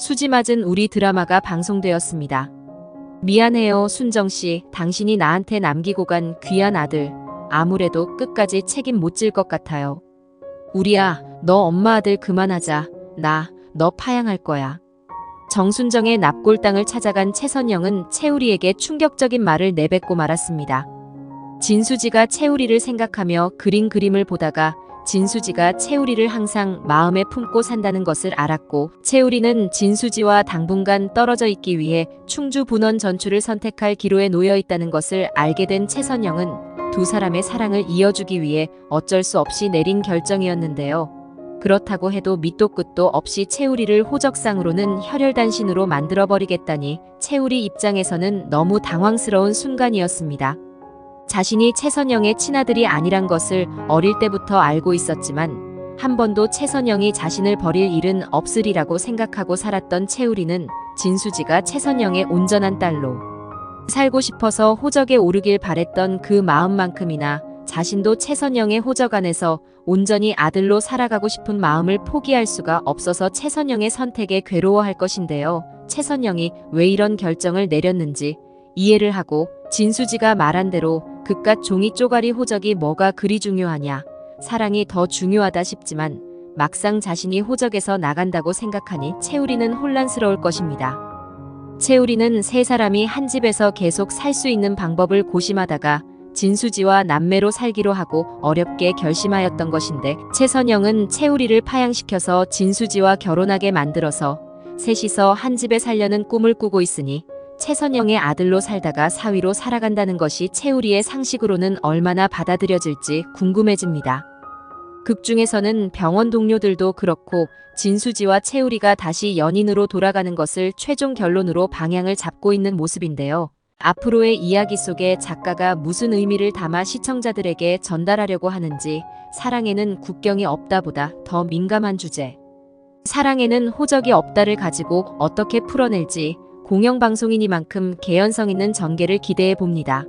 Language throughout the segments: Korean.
수지 맞은 우리 드라마가 방송되었습니다. 미안해요, 순정씨. 당신이 나한테 남기고 간 귀한 아들. 아무래도 끝까지 책임 못 질 것 같아요. 우리야, 너 엄마 아들 그만하자. 나, 너 파양할 거야. 정순정의 납골당을 찾아간 최선영은 채우리에게 충격적인 말을 내뱉고 말았습니다. 진수지가 채우리를 생각하며 그린 그림을 보다가 진수지가 채우리를 항상 마음에 품고 산다는 것을 알았고 채우리는 진수지와 당분간 떨어져 있기 위해 충주 분원 전출을 선택할 기로에 놓여 있다는 것을 알게 된 최선영은 두 사람의 사랑을 이어주기 위해 어쩔 수 없이 내린 결정이었는데요. 그렇다고 해도 밑도 끝도 없이 채우리를 호적상으로는 혈혈단신으로 만들어버리겠다니 채우리 입장에서는 너무 당황스러운 순간이었습니다. 자신이 최선영의 친아들이 아니란 것을 어릴 때부터 알고 있었지만 한 번도 최선영이 자신을 버릴 일은 없으리라고 생각하고 살았던 채우리는 진수지가 최선영의 온전한 딸로 살고 싶어서 호적에 오르길 바랬던 그 마음만큼이나 자신도 최선영의 호적 안에서 온전히 아들로 살아가고 싶은 마음을 포기할 수가 없어서 최선영의 선택에 괴로워할 것인데요. 최선영이 왜 이런 결정을 내렸는지 이해를 하고 진수지가 말한 대로 그깟 종이 쪼가리 호적이 뭐가 그리 중요하냐. 사랑이 더 중요하다 싶지만 막상 자신이 호적에서 나간다고 생각하니 채우리는 혼란스러울 것입니다. 채우리는 세 사람이 한 집에서 계속 살 수 있는 방법을 고심하다가 진수지와 남매로 살기로 하고 어렵게 결심하였던 것인데 최선영은 채우리를 파양시켜서 진수지와 결혼하게 만들어서 셋이서 한 집에 살려는 꿈을 꾸고 있으니 최선영의 아들로 살다가 사위로 살아간다는 것이 채우리의 상식으로는 얼마나 받아들여질지 궁금해집니다. 극 중에서는 병원 동료들도 그렇고 진수지와 채우리가 다시 연인으로 돌아가는 것을 최종 결론으로 방향을 잡고 있는 모습인데요. 앞으로의 이야기 속에 작가가 무슨 의미를 담아 시청자들에게 전달하려고 하는지 사랑에는 국경이 없다보다 더 민감한 주제. 사랑에는 호적이 없다를 가지고 어떻게 풀어낼지 공영방송이니만큼 개연성 있는 전개를 기대해 봅니다.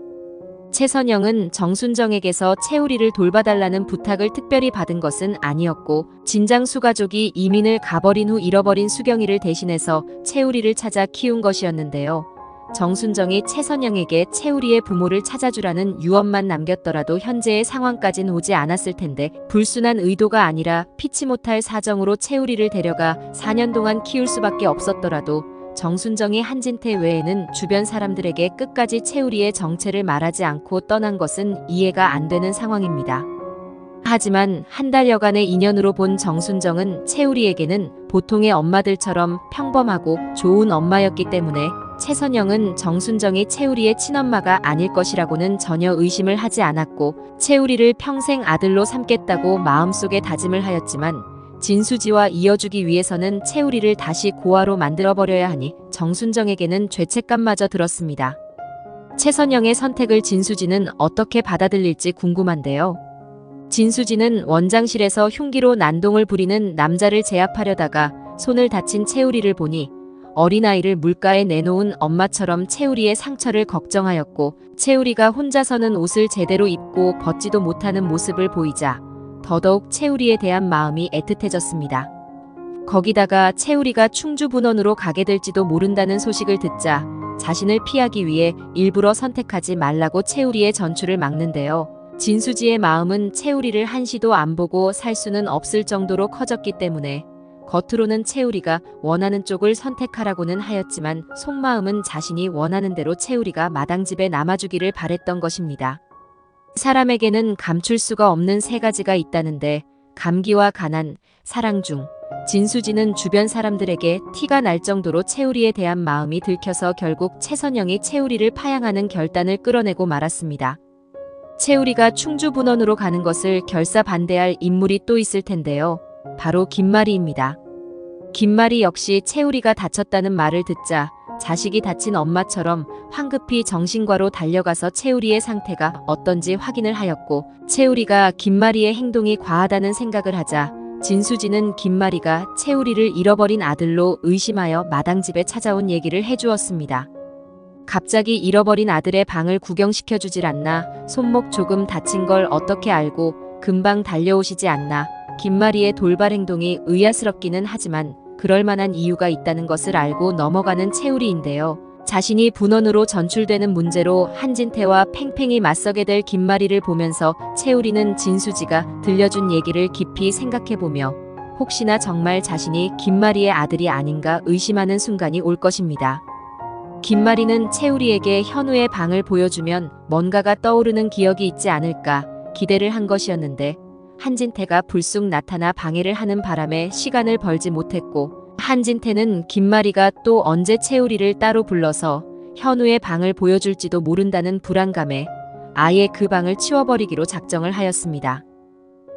최선영은 정순정에게서 채우리를 돌봐달라는 부탁을 특별히 받은 것은 아니었고 진장 수 가족이 이민을 가버린 후 잃어버린 수경이를 대신해서 채우리를 찾아 키운 것이었는데요. 정순정이 최선영에게 채우리의 부모를 찾아주라는 유언만 남겼더라도 현재의 상황까진 오지 않았을 텐데 불순한 의도가 아니라 피치 못할 사정으로 채우리를 데려가 4년 동안 키울 수밖에 없었더라도 정순정이 한진태 외에는 주변 사람들에게 끝까지 채우리의 정체를 말하지 않고 떠난 것은 이해가 안 되는 상황입니다. 하지만 한 달여간의 인연으로 본 정순정은 채우리에게는 보통의 엄마들처럼 평범하고 좋은 엄마였기 때문에 최선영은 정순정이 채우리의 친엄마가 아닐 것이라고는 전혀 의심을 하지 않았고 채우리를 평생 아들로 삼겠다고 마음속에 다짐을 하였지만 진수지와 이어주기 위해서는 채우리를 다시 고아로 만들어버려야 하니 정순정에게는 죄책감마저 들었습니다. 최선영의 선택을 진수지는 어떻게 받아들일지 궁금한데요. 진수지는 원장실에서 흉기로 난동을 부리는 남자를 제압하려다가 손을 다친 채우리를 보니 어린아이를 물가에 내놓은 엄마처럼 채우리의 상처를 걱정하였고 채우리가 혼자서는 옷을 제대로 입고 벗지도 못하는 모습을 보이자 더더욱 채우리에 대한 마음이 애틋해졌습니다. 거기다가 채우리가 충주 분원으로 가게 될지도 모른다는 소식을 듣자 자신을 피하기 위해 일부러 선택하지 말라고 채우리의 전출을 막는데요. 진수지의 마음은 채우리를 한시도 안 보고 살 수는 없을 정도로 커졌기 때문에 겉으로는 채우리가 원하는 쪽을 선택하라고는 하였지만 속마음은 자신이 원하는 대로 채우리가 마당집에 남아주기를 바랬던 것입니다. 사람에게는 감출 수가 없는 세 가지가 있다는데 감기와 가난, 사랑 중 진수지는 주변 사람들에게 티가 날 정도로 채우리에 대한 마음이 들켜서 결국 최선영이 채우리를 파양하는 결단을 끌어내고 말았습니다. 채우리가 충주 분원으로 가는 것을 결사 반대할 인물이 또 있을 텐데요. 바로 김마리입니다. 김마리 역시 채우리가 다쳤다는 말을 듣자 자식이 다친 엄마처럼 황급히 정신과로 달려가서 채우리의 상태가 어떤지 확인을 하였고 채우리가 김마리의 행동이 과하다는 생각을 하자 진수지는 김마리가 채우리를 잃어버린 아들로 의심하여 마당집에 찾아온 얘기를 해주었습니다. 갑자기 잃어버린 아들의 방을 구경시켜 주질 않나 손목 조금 다친 걸 어떻게 알고 금방 달려오시지 않나 김마리의 돌발 행동이 의아스럽기는 하지만 그럴 만한 이유가 있다는 것을 알고 넘어가는 채우리인데요. 자신이 분원으로 전출되는 문제로 한진태와 팽팽히 맞서게 될 김마리를 보면서 채우리는 진수지가 들려준 얘기를 깊이 생각해보며 혹시나 정말 자신이 김마리의 아들이 아닌가 의심하는 순간이 올 것입니다. 김마리는 채우리에게 현우의 방을 보여주면 뭔가가 떠오르는 기억이 있지 않을까 기대를 한 것이었는데 한진태가 불쑥 나타나 방해를 하는 바람에 시간을 벌지 못했고 한진태는 김마리가 또 언제 채우리를 따로 불러서 현우의 방을 보여줄지도 모른다는 불안감에 아예 그 방을 치워버리기로 작정을 하였습니다.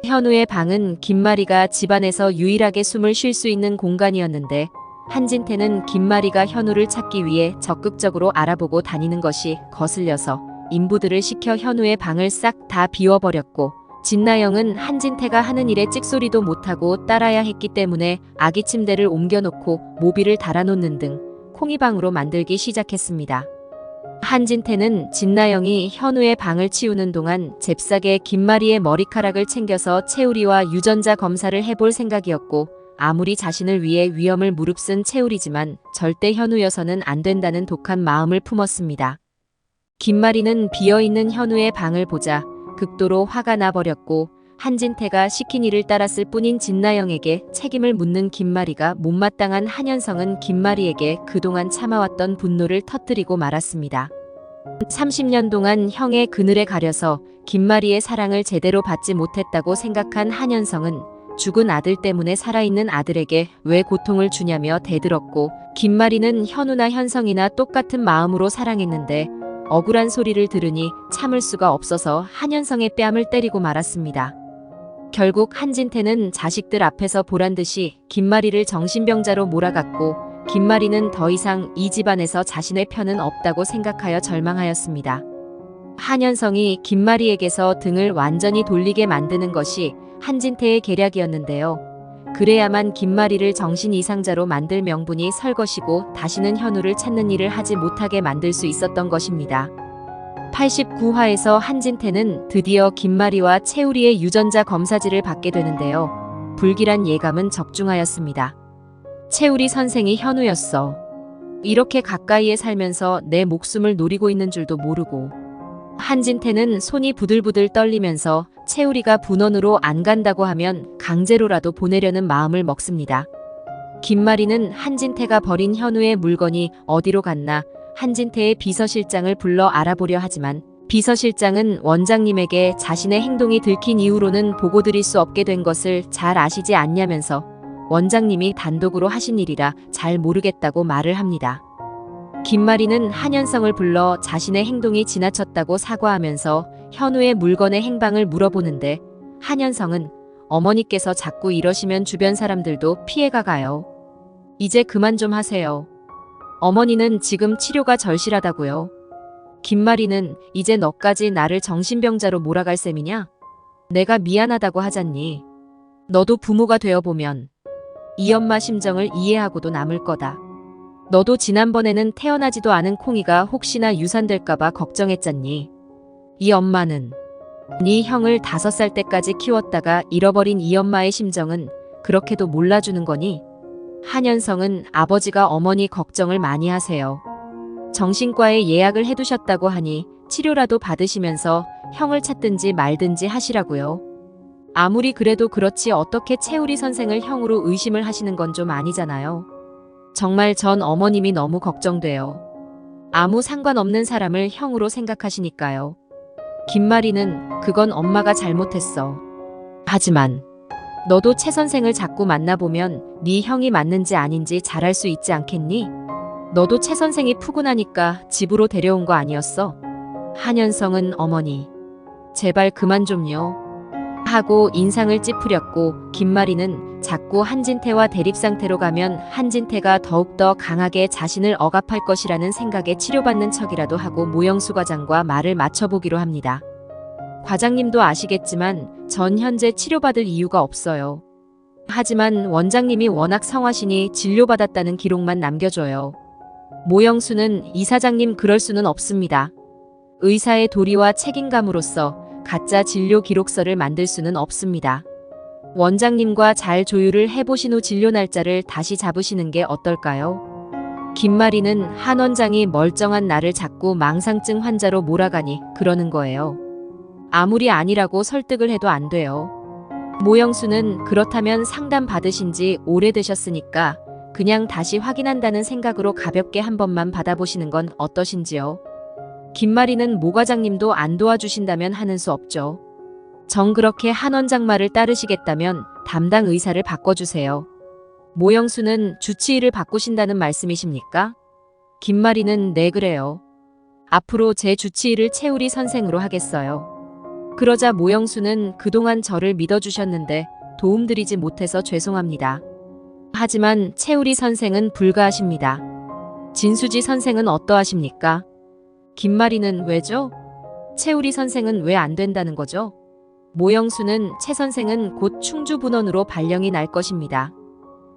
현우의 방은 김마리가 집안에서 유일하게 숨을 쉴 수 있는 공간이었는데 한진태는 김마리가 현우를 찾기 위해 적극적으로 알아보고 다니는 것이 거슬려서 인부들을 시켜 현우의 방을 싹 다 비워버렸고 진나영은 한진태가 하는 일에 찍소리도 못하고 따라야 했기 때문에 아기 침대를 옮겨놓고 모비를 달아놓는 등 콩이방으로 만들기 시작했습니다. 한진태는 진나영이 현우의 방을 치우는 동안 잽싸게 김마리의 머리카락을 챙겨서 채우리와 유전자 검사를 해볼 생각이었고 아무리 자신을 위해 위험을 무릅쓴 채우리지만 절대 현우여서는 안 된다는 독한 마음을 품었습니다. 김마리는 비어있는 현우의 방을 보자 극도로 화가 나버렸고 한진태가 시킨 일을 따랐을 뿐인 진나영에게 책임을 묻는 김마리가 못마땅한 한현성은 김마리에게 그동안 참아왔던 분노를 터뜨리고 말았습니다. 30년 동안 형의 그늘에 가려서 김마리의 사랑을 제대로 받지 못했다고 생각한 한현성은 죽은 아들 때문에 살아있는 아들에게 왜 고통을 주냐며 대들었고 김마리는 현우나 현성이나 똑같은 마음으로 사랑했는데 억울한 소리를 들으니 참을 수가 없어서 한현성의 뺨을 때리고 말았습니다. 결국 한진태는 자식들 앞에서 보란 듯이 김마리를 정신병자로 몰아갔고 김마리는 더 이상 이 집안에서 자신의 편은 없다고 생각하여 절망하였습니다. 한현성이 김마리에게서 등을 완전히 돌리게 만드는 것이 한진태의 계략이었는데요. 그래야만 김마리를 정신 이상자로 만들 명분이 설 것이고 다시는 현우를 찾는 일을 하지 못하게 만들 수 있었던 것입니다. 89화에서 한진태는 드디어 김마리와 채우리의 유전자 검사지를 받게 되는데요. 불길한 예감은 적중하였습니다. 채우리 선생이 현우였어. 이렇게 가까이에 살면서 내 목숨을 노리고 있는 줄도 모르고. 한진태는 손이 부들부들 떨리면서 채우리가 분원으로 안 간다고 하면 강제로라도 보내려는 마음을 먹습니다. 김마리는 한진태가 버린 현우의 물건이 어디로 갔나 한진태의 비서실장을 불러 알아보려 하지만 비서실장은 원장님에게 자신의 행동이 들킨 이후로는 보고 드릴 수 없게 된 것을 잘 아시지 않냐면서 원장님이 단독으로 하신 일이라 잘 모르겠다고 말을 합니다. 김마리는 한현성을 불러 자신의 행동이 지나쳤다고 사과하면서 현우의 물건의 행방을 물어보는데 한현성은 어머니께서 자꾸 이러시면 주변 사람들도 피해가 가요. 이제 그만 좀 하세요. 어머니는 지금 치료가 절실하다고요. 김마리는 이제 너까지 나를 정신병자로 몰아갈 셈이냐? 내가 미안하다고 하잖니. 너도 부모가 되어보면 이 엄마 심정을 이해하고도 남을 거다. 너도 지난번에는 태어나지도 않은 콩이가 혹시나 유산될까봐 걱정했잖니. 이 엄마는 네 형을 다섯 살 때까지 키웠다가 잃어버린 이 엄마의 심정은 그렇게도 몰라주는 거니? 한현성은 아버지가 어머니 걱정을 많이 하세요. 정신과에 예약을 해두셨다고 하니 치료라도 받으시면서 형을 찾든지 말든지 하시라고요. 아무리 그래도 그렇지 어떻게 채우리 선생을 형으로 의심을 하시는 건 좀 아니잖아요. 정말 전 어머님이 너무 걱정돼요. 아무 상관없는 사람을 형으로 생각하시니까요. 김마리는 그건 엄마가 잘못했어. 하지만 너도 최 선생을 자꾸 만나보면 네 형이 맞는지 아닌지 잘 알 수 있지 않겠니? 너도 최 선생이 푸근하니까 집으로 데려온 거 아니었어? 한현성은 어머니, 제발 그만 좀요. 하고 인상을 찌푸렸고 김마리는 자꾸 한진태와 대립 상태로 가면 한진태가 더욱더 강하게 자신을 억압할 것이라는 생각에 치료받는 척이라도 하고 모영수 과장과 말을 맞춰보기로 합니다. 과장님도 아시겠지만 전 현재 치료받을 이유가 없어요. 하지만 원장님이 워낙 성하시니 진료받았다는 기록만 남겨줘요. 모영수는 이사장님 그럴 수는 없습니다. 의사의 도리와 책임감으로서 가짜 진료 기록서를 만들 수는 없습니다. 원장님과 잘 조율을 해보신 후 진료 날짜를 다시 잡으시는 게 어떨까요? 김마리는 한 원장이 멀쩡한 나를 자꾸 망상증 환자로 몰아가니 그러는 거예요. 아무리 아니라고 설득을 해도 안 돼요. 모영수는 그렇다면 상담 받으신 지 오래되셨으니까 그냥 다시 확인한다는 생각으로 가볍게 한 번만 받아보시는 건 어떠신지요? 김마리는 모 과장님도 안 도와주신다면 하는 수 없죠. 정 그렇게 한 원장 말을 따르시겠다면 담당 의사를 바꿔주세요. 모영수는 주치의를 바꾸신다는 말씀이십니까? 김마리는 네 그래요. 앞으로 제 주치의를 채우리 선생으로 하겠어요. 그러자 모영수는 그동안 저를 믿어주셨는데 도움드리지 못해서 죄송합니다. 하지만 채우리 선생은 불가하십니다. 진수지 선생은 어떠하십니까? 김마리는 왜죠? 채우리 선생은 왜 안 된다는 거죠? 모영수는 채 선생은 곧 충주분원으로 발령이 날 것입니다.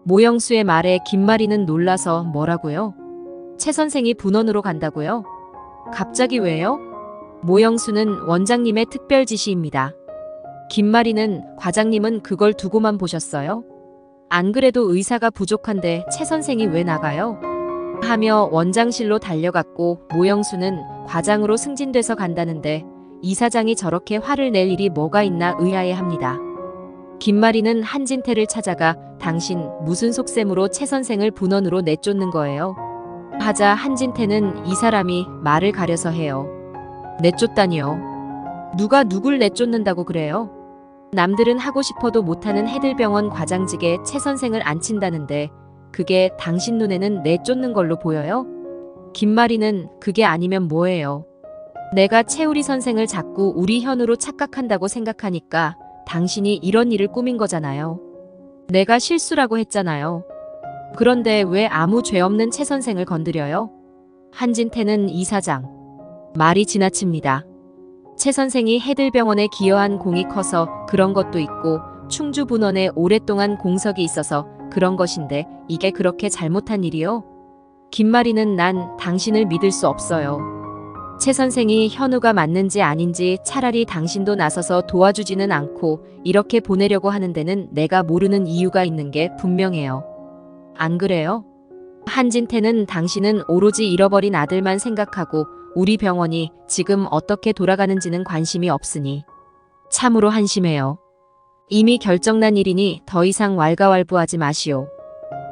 모영수의 말에 김마리는 놀라서 뭐라고요? 채 선생이 분원으로 간다고요? 갑자기 왜요? 모영수는 원장님의 특별 지시입니다. 김마리는 과장님은 그걸 두고만 보셨어요? 안 그래도 의사가 부족한데 채 선생이 왜 나가요? 하며 원장실로 달려갔고 모영수는 과장으로 승진돼서 간다는데 이사장이 저렇게 화를 낼 일이 뭐가 있나 의아해합니다. 김마리는 한진태를 찾아가 당신 무슨 속셈으로 채 선생을 분원으로 내쫓는 거예요? 하자 한진태는 이 사람이 말을 가려서 해요. 내쫓다니요. 누가 누굴 내쫓는다고 그래요? 남들은 하고 싶어도 못하는 해들병원 과장직에 채 선생을 앉힌다는데 그게 당신 눈에는 내쫓는 걸로 보여요? 김마리는 그게 아니면 뭐예요? 내가 채우리 선생을 자꾸 우리 현우로 착각한다고 생각하니까 당신이 이런 일을 꾸민 거잖아요. 내가 실수라고 했잖아요. 그런데 왜 아무 죄 없는 채 선생을 건드려요? 한진태는 이사장. 말이 지나칩니다. 채 선생이 해들병원에 기여한 공이 커서 그런 것도 있고 충주분원에 오랫동안 공석이 있어서 그런 것인데 이게 그렇게 잘못한 일이요? 김마리는 난 당신을 믿을 수 없어요. 채 선생이 현우가 맞는지 아닌지 차라리 당신도 나서서 도와주지는 않고 이렇게 보내려고 하는 데는 내가 모르는 이유가 있는 게 분명해요. 안 그래요? 한진태는 당신은 오로지 잃어버린 아들만 생각하고 우리 병원이 지금 어떻게 돌아가는지는 관심이 없으니 참으로 한심해요. 이미 결정난 일이니 더 이상 왈가왈부하지 마시오.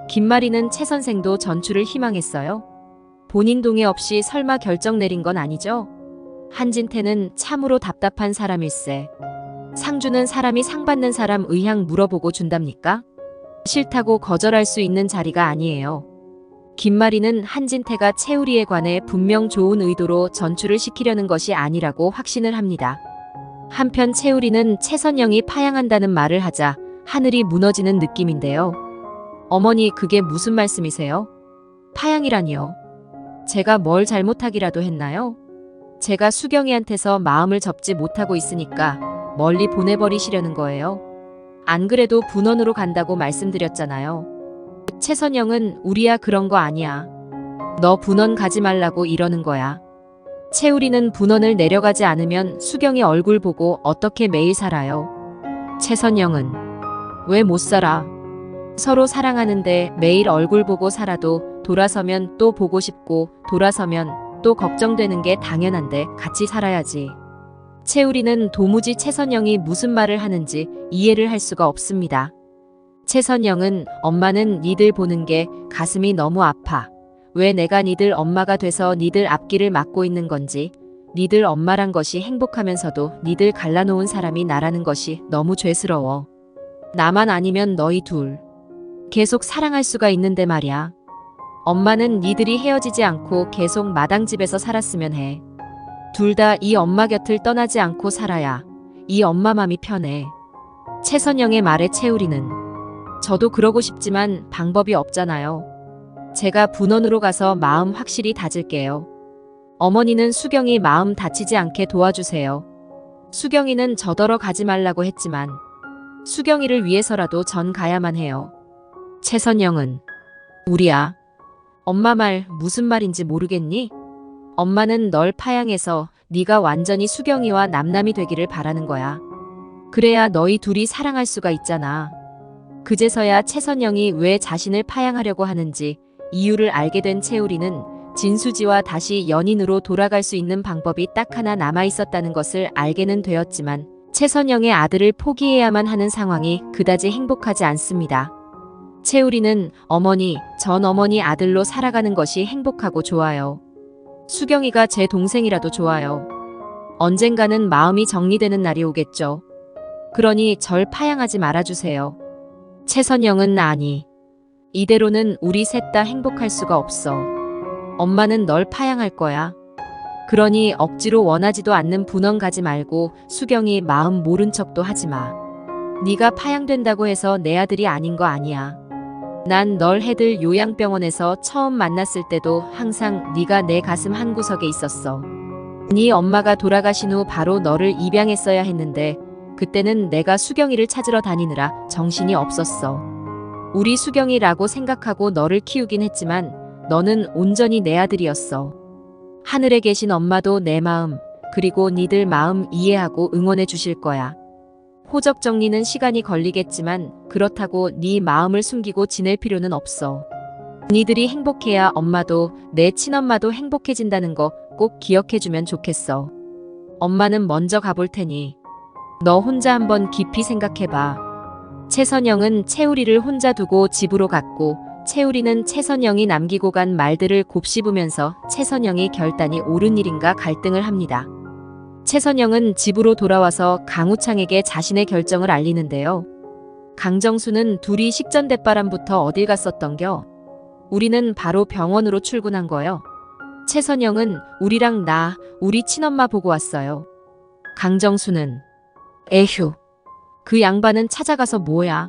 김마리는 채 선생도 전출을 희망했어요. 본인 동의 없이 설마 결정 내린 건 아니죠? 한진태는 참으로 답답한 사람일세. 상주는 사람이 상 받는 사람 의향 물어보고 준답니까? 싫다고 거절할 수 있는 자리가 아니에요. 김마리는 한진태가 채우리에 관해 분명 좋은 의도로 전출을 시키려는 것이 아니라고 확신을 합니다. 한편 채우리는 채선영이 파양한다는 말을 하자 하늘이 무너지는 느낌인데요. 어머니 그게 무슨 말씀이세요? 파양이라니요. 제가 뭘 잘못하기라도 했나요? 제가 수경이한테서 마음을 접지 못하고 있으니까 멀리 보내버리시려는 거예요. 안 그래도 분원으로 간다고 말씀드렸잖아요. 채선영은 우리야 그런 거 아니야. 너 분원 가지 말라고 이러는 거야. 채우리는 분원을 내려가지 않으면 수경이 얼굴 보고 어떻게 매일 살아요. 채선영은 왜 못 살아? 서로 사랑하는데 매일 얼굴 보고 살아도 돌아서면 또 보고 싶고 돌아서면 또 걱정되는 게 당연한데 같이 살아야지. 채우리는 도무지 채선영이 무슨 말을 하는지 이해를 할 수가 없습니다. 채선영은 엄마는 니들 보는 게 가슴이 너무 아파. 왜 내가 니들 엄마가 돼서 니들 앞길을 막고 있는 건지, 니들 엄마란 것이 행복하면서도 니들 갈라놓은 사람이 나라는 것이 너무 죄스러워. 나만 아니면 너희 둘. 계속 사랑할 수가 있는데 말이야. 엄마는 니들이 헤어지지 않고 계속 마당집에서 살았으면 해. 둘 다 이 엄마 곁을 떠나지 않고 살아야 이 엄마 맘이 편해. 채선영의 말에 채우리는 저도 그러고 싶지만 방법이 없잖아요. 제가 분원으로 가서 마음 확실히 다질게요. 어머니는 수경이 마음 다치지 않게 도와주세요. 수경이는 저더러 가지 말라고 했지만 수경이를 위해서라도 전 가야만 해요. 채선영은 우리야. 엄마 말 무슨 말인지 모르겠니? 엄마는 널 파양해서 네가 완전히 수경이와 남남이 되기를 바라는 거야. 그래야 너희 둘이 사랑할 수가 있잖아. 그제서야 최선영이 왜 자신을 파양하려고 하는지 이유를 알게 된 채우리는 진수지와 다시 연인으로 돌아갈 수 있는 방법이 딱 하나 남아 있었다는 것을 알게는 되었지만 최선영의 아들을 포기해야만 하는 상황이 그다지 행복하지 않습니다. 채우리는 어머니, 전 어머니 아들로 살아가는 것이 행복하고 좋아요. 수경이가 제 동생이라도 좋아요. 언젠가는 마음이 정리되는 날이 오겠죠. 그러니 절 파양하지 말아주세요. 최선영은 아니. 이대로는 우리 셋 다 행복할 수가 없어. 엄마는 널 파양할 거야. 그러니 억지로 원하지도 않는 분원 가지 말고 수경이 마음 모른 척도 하지 마. 네가 파양된다고 해서 내 아들이 아닌 거 아니야. 난 널 해들 요양병원에서 처음 만났을 때도 항상 네가 내 가슴 한 구석에 있었어. 네 엄마가 돌아가신 후 바로 너를 입양했어야 했는데 그때는 내가 수경이를 찾으러 다니느라 정신이 없었어. 우리 수경이라고 생각하고 너를 키우긴 했지만 너는 온전히 내 아들이었어. 하늘에 계신 엄마도 내 마음, 그리고 니들 마음 이해하고 응원해 주실 거야. 호적 정리는 시간이 걸리겠지만 그렇다고 네 마음을 숨기고 지낼 필요는 없어. 니들이 행복해야 엄마도 내 친엄마도 행복해진다는 거 꼭 기억해 주면 좋겠어. 엄마는 먼저 가볼 테니 너 혼자 한번 깊이 생각해봐. 최선영은 채우리를 혼자 두고 집으로 갔고 채우리는 최선영이 남기고 간 말들을 곱씹으면서 최선영이 결단이 옳은 일인가 갈등을 합니다. 최선영은 집으로 돌아와서 강우창에게 자신의 결정을 알리는데요. 강정수는 둘이 식전대바람부터 어딜 갔었던겨? 우리는 바로 병원으로 출근한 거요. 최선영은 우리랑 나, 우리 친엄마 보고 왔어요. 강정수는 에휴. 그 양반은 찾아가서 뭐야?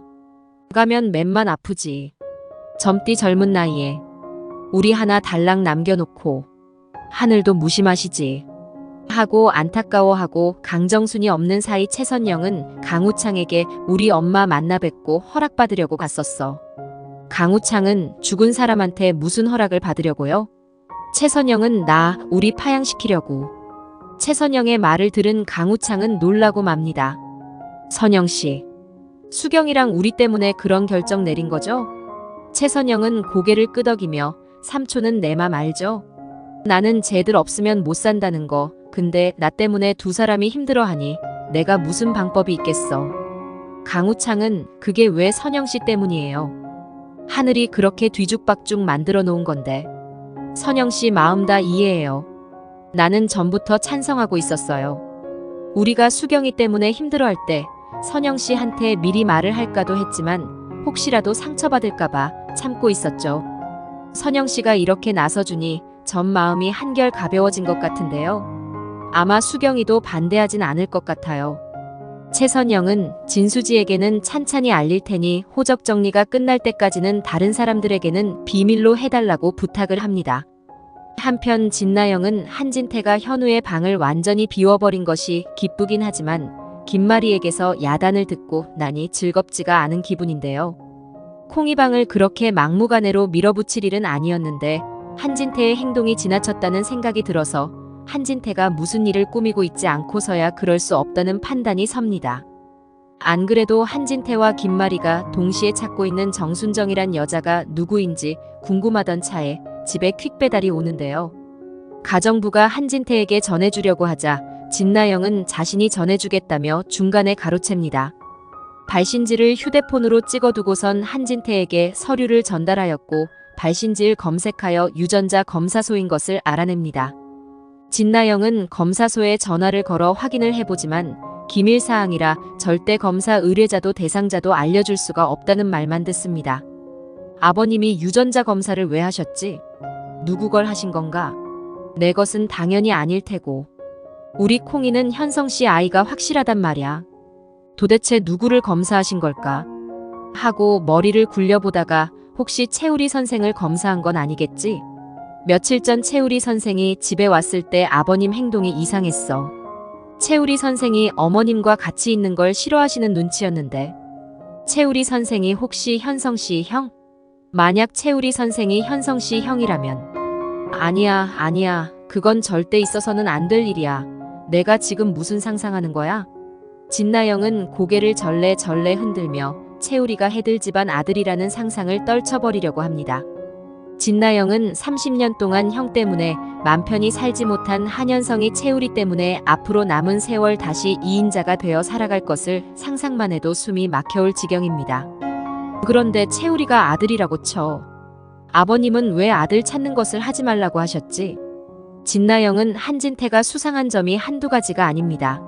가면 맴만 아프지. 젊디 젊은 나이에 우리 하나 달랑 남겨놓고 하늘도 무심하시지. 하고 안타까워하고 강정순이 없는 사이 최선영은 강우창에게 우리 엄마 만나 뵙고 허락받으려고 갔었어. 강우창은 죽은 사람한테 무슨 허락을 받으려고요? 최선영은 나 우리 파양시키려고. 최선영의 말을 들은 강우창은 놀라고 맙니다. 선영 씨. 수경이랑 우리 때문에 그런 결정 내린 거죠? 최선영은 고개를 끄덕이며 삼촌은 내 맘 알죠? 나는 쟤들 없으면 못 산다는 거. 근데 나 때문에 두 사람이 힘들어하니 내가 무슨 방법이 있겠어. 강우창은 그게 왜 선영 씨 때문이에요. 하늘이 그렇게 뒤죽박죽 만들어 놓은 건데. 선영 씨 마음 다 이해해요. 나는 전부터 찬성하고 있었어요. 우리가 수경이 때문에 힘들어할 때 선영 씨한테 미리 말을 할까도 했지만 혹시라도 상처받을까봐 참고 있었죠. 선영 씨가 이렇게 나서주니 전 마음이 한결 가벼워진 것 같은데요. 아마 수경이도 반대하진 않을 것 같아요. 최선영은 진수지에게는 찬찬히 알릴 테니 호적 정리가 끝날 때까지는 다른 사람들에게는 비밀로 해달라고 부탁을 합니다. 한편 진나영은 한진태가 현우의 방을 완전히 비워버린 것이 기쁘긴 하지만 김마리에게서 야단을 듣고 나니 즐겁지가 않은 기분인데요. 콩이방을 그렇게 막무가내로 밀어붙일 일은 아니었는데 한진태의 행동이 지나쳤다는 생각이 들어서 한진태가 무슨 일을 꾸미고 있지 않고서야 그럴 수 없다는 판단이 섭니다. 안 그래도 한진태와 김마리가 동시에 찾고 있는 정순정이란 여자가 누구인지 궁금하던 차에 집에 퀵배달이 오는데요. 가정부가 한진태에게 전해주려고 하자 진나영은 자신이 전해주겠다며 중간에 가로챕니다. 발신지를 휴대폰으로 찍어두고선 한진태에게 서류를 전달하였고 발신지를 검색하여 유전자 검사소인 것을 알아냅니다. 진나영은 검사소에 전화를 걸어 확인을 해보지만 기밀 사항이라 절대 검사 의뢰자도 대상자도 알려줄 수가 없다는 말만 듣습니다. 아버님이 유전자 검사를 왜 하셨지? 누구 걸 하신 건가? 내 것은 당연히 아닐 테고. 우리 콩이는 현성 씨 아이가 확실하단 말이야. 도대체 누구를 검사하신 걸까? 하고 머리를 굴려보다가 혹시 채우리 선생을 검사한 건 아니겠지? 며칠 전 채우리 선생이 집에 왔을 때 아버님 행동이 이상했어. 채우리 선생이 어머님과 같이 있는 걸 싫어하시는 눈치였는데. 채우리 선생이 혹시 현성 씨 형? 만약 채우리 선생이 현성 씨 형이라면. 아니야, 아니야. 그건 절대 있어서는 안 될 일이야. 내가 지금 무슨 상상하는 거야? 진나영은 고개를 절레절레 흔들며 채우리가 해들 집안 아들이라는 상상을 떨쳐버리려고 합니다. 진나영은 30년 동안 형 때문에 맘 편히 살지 못한 한현성이 채우리 때문에 앞으로 남은 세월 다시 2인자가 되어 살아갈 것을 상상만 해도 숨이 막혀올 지경입니다. 그런데 채우리가 아들이라고 쳐. 아버님은 왜 아들 찾는 것을 하지 말라고 하셨지? 진나영은 한진태가 수상한 점이 한두 가지가 아닙니다.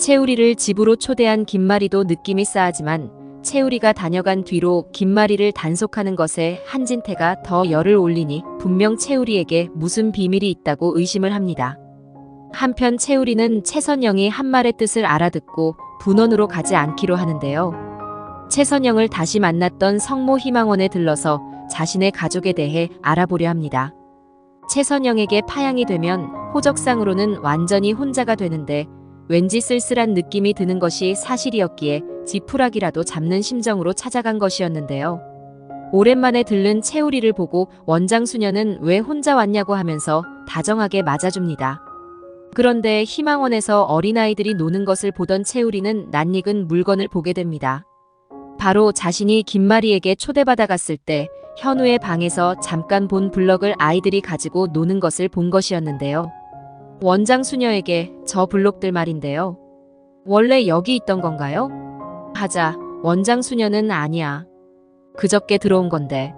채우리를 집으로 초대한 김마리도 느낌이 싸하지만 채우리가 다녀간 뒤로 김마리를 단속하는 것에 한진태가 더 열을 올리니 분명 채우리에게 무슨 비밀이 있다고 의심을 합니다. 한편 채우리는 최선영이 한 말의 뜻을 알아듣고 분원으로 가지 않기로 하는데요. 최선영을 다시 만났던 성모 희망원에 들러서 자신의 가족에 대해 알아보려 합니다. 최선영에게 파양이 되면 호적상으로는 완전히 혼자가 되는데 왠지 쓸쓸한 느낌이 드는 것이 사실이었기에 지푸라기라도 잡는 심정으로 찾아간 것이었는데요. 오랜만에 들른 채우리를 보고 원장 수녀는 왜 혼자 왔냐고 하면서 다정하게 맞아줍니다. 그런데 희망원에서 어린아이들이 노는 것을 보던 채우리는 낯익은 물건을 보게 됩니다. 바로 자신이 김마리에게 초대받아 갔을 때 현우의 방에서 잠깐 본 블럭을 아이들이 가지고 노는 것을 본 것이었는데요. 원장 수녀에게 저 블록들 말인데요. 원래 여기 있던 건가요? 하자 원장 수녀는 아니야. 그저께 들어온 건데.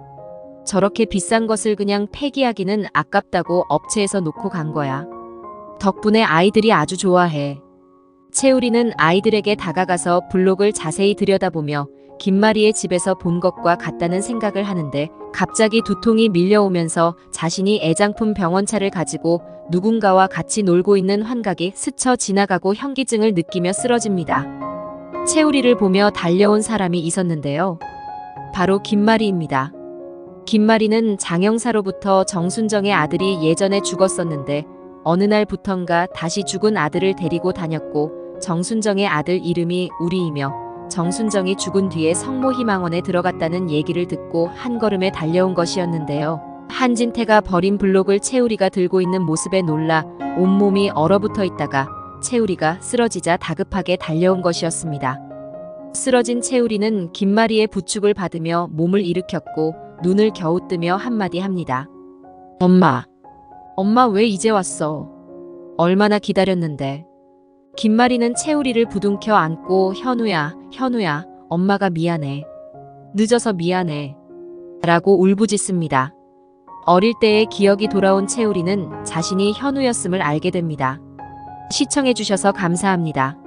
저렇게 비싼 것을 그냥 폐기하기는 아깝다고 업체에서 놓고 간 거야. 덕분에 아이들이 아주 좋아해. 채우리는 아이들에게 다가가서 블록을 자세히 들여다보며 김마리의 집에서 본 것과 같다는 생각을 하는데 갑자기 두통이 밀려오면서 자신이 애장품 병원차를 가지고 누군가와 같이 놀고 있는 환각이 스쳐 지나가고 현기증을 느끼며 쓰러집니다. 채우리를 보며 달려온 사람이 있었는데요. 바로 김마리입니다. 김마리는 장영사로부터 정순정의 아들이 예전에 죽었었는데 어느 날부턴가 다시 죽은 아들을 데리고 다녔고 정순정의 아들 이름이 우리이며 정순정이 죽은 뒤에 성모희망원에 들어갔다는 얘기를 듣고 한 걸음에 달려온 것이었는데요. 한진태가 버린 블록을 채우리가 들고 있는 모습에 놀라 온몸이 얼어붙어 있다가 채우리가 쓰러지자 다급하게 달려온 것이었습니다. 쓰러진 채우리는 김마리의 부축을 받으며 몸을 일으켰고 눈을 겨우 뜨며 한마디 합니다. 엄마. 엄마 왜 이제 왔어? 얼마나 기다렸는데. 김마리는 채우리를 부둥켜 안고 현우야, 현우야, 엄마가 미안해. 늦어서 미안해. 라고 울부짖습니다. 어릴 때의 기억이 돌아온 채우리는 자신이 현우였음을 알게 됩니다. 시청해주셔서 감사합니다.